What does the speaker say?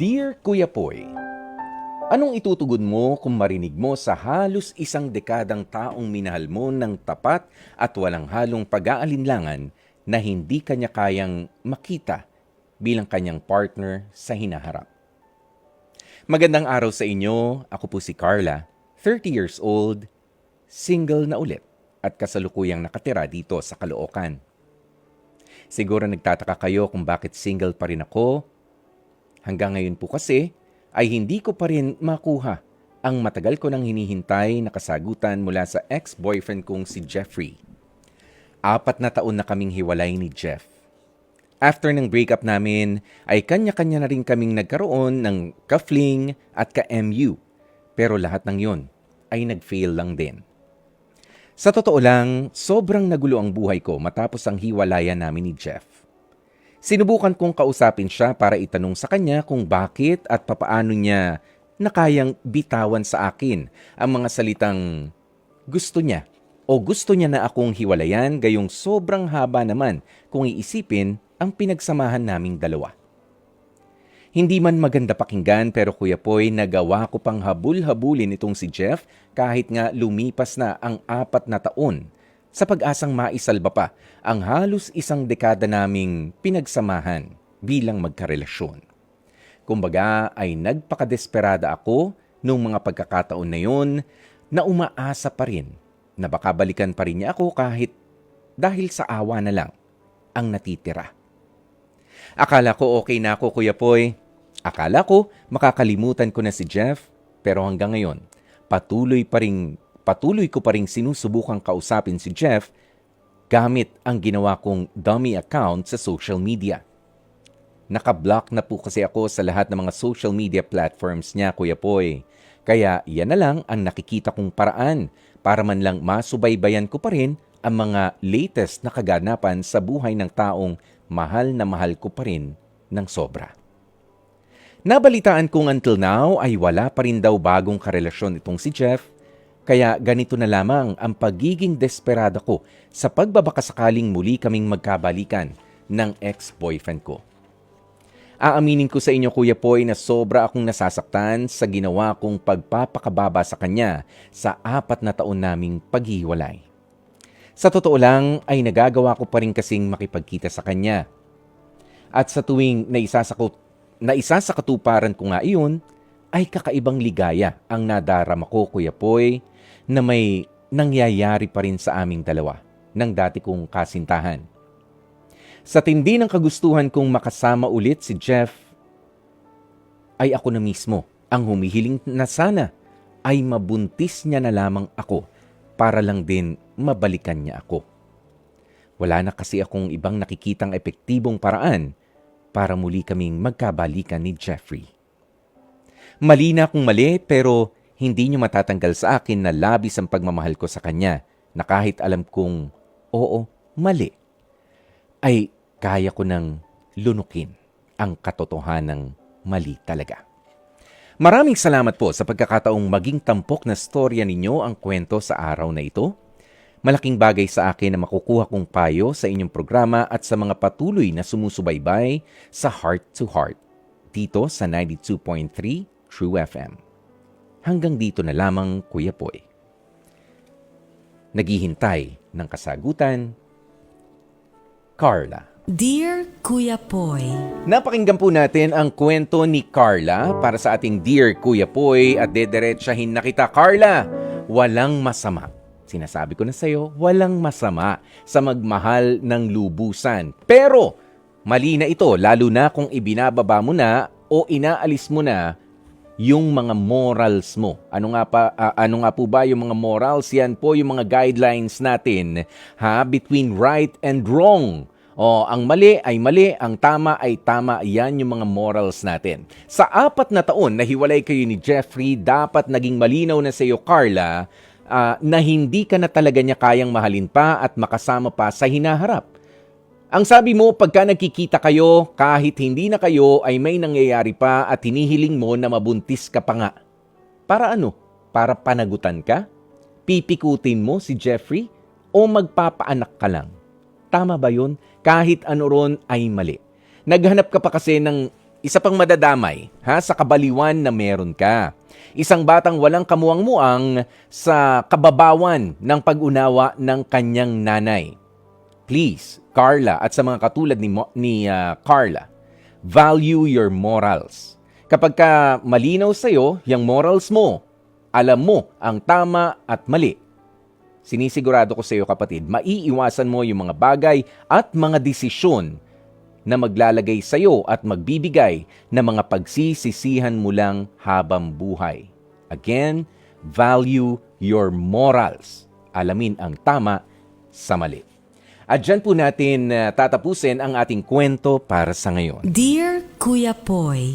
Dear Kuya Poy, Anong itutugon mo kung marinig mo sa halos isang dekadang taong minahal mo ng tapat at walang halong pag-aalinlangan na hindi kanya kayang makita bilang kanyang partner sa hinaharap? Magandang araw sa inyo. Ako po si Carla, 30 years old, single na ulit at kasalukuyang nakatira dito sa Caloocan. Siguro nagtataka kayo kung bakit single pa rin ako. Hanggang ngayon po kasi ay hindi ko pa rin makuha ang matagal ko nang hinihintay na kasagutan mula sa ex-boyfriend kong si Jeffrey. Apat na taon na kaming hiwalay ni Jeff. After ng breakup namin, ay kanya-kanya na rin kaming nagkaroon ng ka-fling at ka-MU. Pero lahat ng yon ay nag-fail lang din. Sa totoo lang, sobrang nagulo ang buhay ko matapos ang hiwalayan namin ni Jeff. Sinubukan kong kausapin siya para itanong sa kanya kung bakit at papaano niya nakayang bitawan sa akin ang mga salitang gusto niya o gusto niya na akong hiwalayan gayong sobrang haba naman kung iisipin ang pinagsamahan naming dalawa. Hindi man maganda pakinggan pero Kuya Poy, nagawa ko pang habul-habulin itong si Jeff kahit nga lumipas na ang apat na taon sa pag-asang maisalba pa ang halos isang dekada naming pinagsamahan bilang magkarelasyon. Kumbaga ay nagpakadesperada ako nung mga pagkakataon na yon na umaasa pa rin na baka balikan pa rin niya ako kahit dahil sa awa na lang ang natitira. Akala ko okay na ako, Kuya Poy. Akala ko makakalimutan ko na si Jeff, pero hanggang ngayon, patuloy pa rin patuloy ko pa rin sinusubukang kausapin si Jeff gamit ang ginawa kong dummy account sa social media. Nakablock na po kasi ako sa lahat ng mga social media platforms niya, Kuya Poy. Kaya yan na lang ang nakikita kong paraan para man lang masubaybayan ko pa rin ang mga latest na kaganapan sa buhay ng taong mahal na mahal ko pa rin ng sobra. Nabalitaan kong until now ay wala pa rin daw bagong karelasyon itong si Jeff kaya ganito na lamang ang pagiging desperada ko sa pagbabakasakaling muli kaming magkabalikan ng ex-boyfriend ko. Aaminin ko sa inyo Kuya Poy na sobra akong nasasaktan sa ginawa kong pagpapakababa sa kanya sa apat na taon naming paghihiwalay. Sa totoo lang ay nagagawa ko pa rin kasing makipagkita sa kanya. At sa tuwing naisasakot, naisasakatuparan ko nga iyon, ay kakaibang ligaya ang nadarama ko Kuya Poy na may nangyayari pa rin sa aming dalawa ng dati kong kasintahan. Sa tindi ng kagustuhan kong makasama ulit si Jeff, ay ako na mismo ang humihiling na sana ay mabuntis niya na lamang ako para lang din mabalikan niya ako. Wala na kasi akong ibang nakikitang epektibong paraan para muli kaming magkabalikan ni Jeffrey. Mali na akong mali pero hindi niyo matatanggal sa akin na labis ang pagmamahal ko sa kanya na kahit alam kong oo, mali, ay kaya ko nang lunukin ang katotohanang mali talaga. Maraming salamat po sa pagkakataong maging tampok na storya ninyo ang kwento sa araw na ito. Malaking bagay sa akin na makukuha kong payo sa inyong programa at sa mga patuloy na sumusubaybay sa Heart to Heart dito sa 92.3 True FM. Hanggang dito na lamang, Kuya Poy. Naghihintay ng kasagutan, Carla. Dear Kuya Poy, Napakinggan po natin ang kwento ni Carla para sa ating Dear Kuya Poy at dederechahin na kita. Carla, walang masama. Sinasabi ko na sa'yo, walang masama sa magmahal ng lubusan. Pero, mali na ito, lalo na kung ibinababa mo na o inaalis mo na yung mga morals mo. Ano nga pa ah, ano nga po ba yung mga morals? Yan po yung mga guidelines natin ha between right and wrong. O, ang mali ay mali, ang tama ay tama. Yan yung mga morals natin. Sa apat na taon na hiwalay kayo ni Jeffrey, dapat naging malinaw na sa iyo, Carla, ah, na hindi ka na talaga niya kayang mahalin pa at makasama pa sa hinaharap. Ang sabi mo, pagka nagkikita kayo, kahit hindi na kayo, ay may nangyayari pa at hinihiling mo na mabuntis ka pa nga. Para ano? Para panagutan ka? Pipikutin mo si Jeffrey? O magpapaanak ka lang? Tama ba yun? Kahit ano ron ay mali. Naghanap ka pa kasi ng Isa pang madadamay, ha, sa kabaliwan na meron ka. Isang batang walang kamuang-muang sa kababawan ng pag-unawa ng kanyang nanay. Please, Carla at sa mga katulad ni, Mo- ni ah, Carla, value your morals. Kapag ka malinaw sa'yo yung morals mo, alam mo ang tama at mali, sinisigurado ko sa iyo kapatid, maiiwasan mo yung mga bagay at mga desisyon na maglalagay sa iyo at magbibigay ng mga pagsisisihan mo lang habang buhay. Again, value your morals. Alamin ang tama sa mali. At dyan po natin uh, tatapusin ang ating kwento para sa ngayon. Dear Kuya Poy,